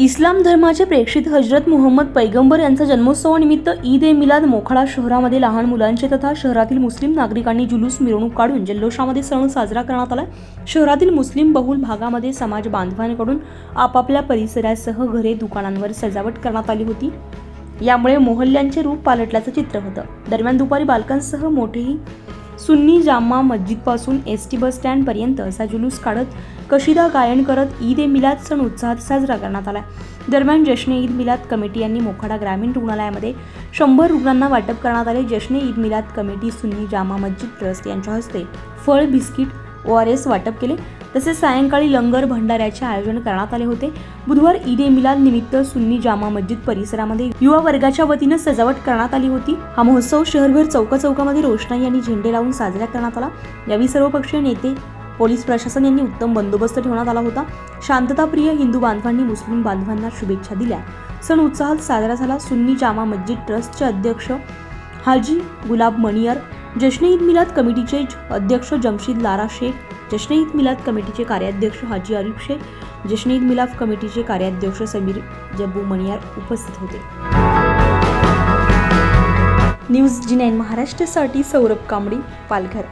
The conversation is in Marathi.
इस्लाम धर्माचे प्रेक्षित हजरत मोहम्मद पैगंबर यांचा जन्मोत्सवानिमित्त ईद ए मिलाद मोखाडा शहरामध्ये लहान मुलांचे तथा शहरातील मुस्लिम नागरिकांनी जुलूस मिरवणूक काढून जल्लोषामध्ये सण साजरा करण्यात आला शहरातील मुस्लिम बहुल भागामध्ये समाज बांधवांकडून आपापल्या परिसरासह घरे दुकानांवर सजावट करण्यात आली होती. यामुळे मोहल्ल्यांचे रूप पालटल्याचं चित्र होतं. दरम्यान दुपारी बालकांसह मोठेही सुन्नी जामा मस्जिदपासून एस टी बस स्टँडपर्यंत असा जुलूस काढत कशिदा गायन करत ईद ए मिलाद सण उत्साहात साजरा करण्यात आला दरम्यान जश्न ईद मिलाद कमिटी यांनी मोखाडा ग्रामीण रुग्णालयामध्ये शंभर रुग्णांना वाटप करण्यात आले. जश्न ईद मिलाद कमिटी सुन्नी जामा मस्जिद ट्रस्ट यांच्या हस्ते फळ बिस्किट ओ आर एस वाटप केले. तसेच सायंकाळी लंगर भंडाऱ्याचे आयोजन करण्यात आले होते. बुधवार ईद ए मिलाद निमित्त सुन्नी जामा मस्जिद परिसरामध्ये युवा वर्गाच्या वतीनं सजावट करण्यात आली होती. हा महोत्सव शहरभर चौका चौकामध्ये रोषणाई आणि झेंडे लावून साजरा करण्यात आला. यावेळी सर्वपक्षीय नेते पोलीस प्रशासन यांनी उत्तम बंदोबस्त ठेवण्यात आला होता. शांतताप्रिय हिंदू बांधवांनी मुस्लिम बांधवांना शुभेच्छा दिल्या. सण उत्साहात साजरा झाला. सुन्नी जामा मस्जिद ट्रस्टचे अध्यक्ष हाजी गुलाब मणियर जश्न ईद मिलाद कमिटीचे अध्यक्ष जमशीद लारा शेख जश्न ईद मिलाद कमिटीचे कार्याध्यक्ष हाजी आरिफ शेख जश्न ईद मिलाद कमिटीचे कार्याध्यक्ष समीर जब्बू मणियार उपस्थित होते. न्यूज जी नाईन महाराष्ट्रासाठी सौरभ कांबडी पालघर.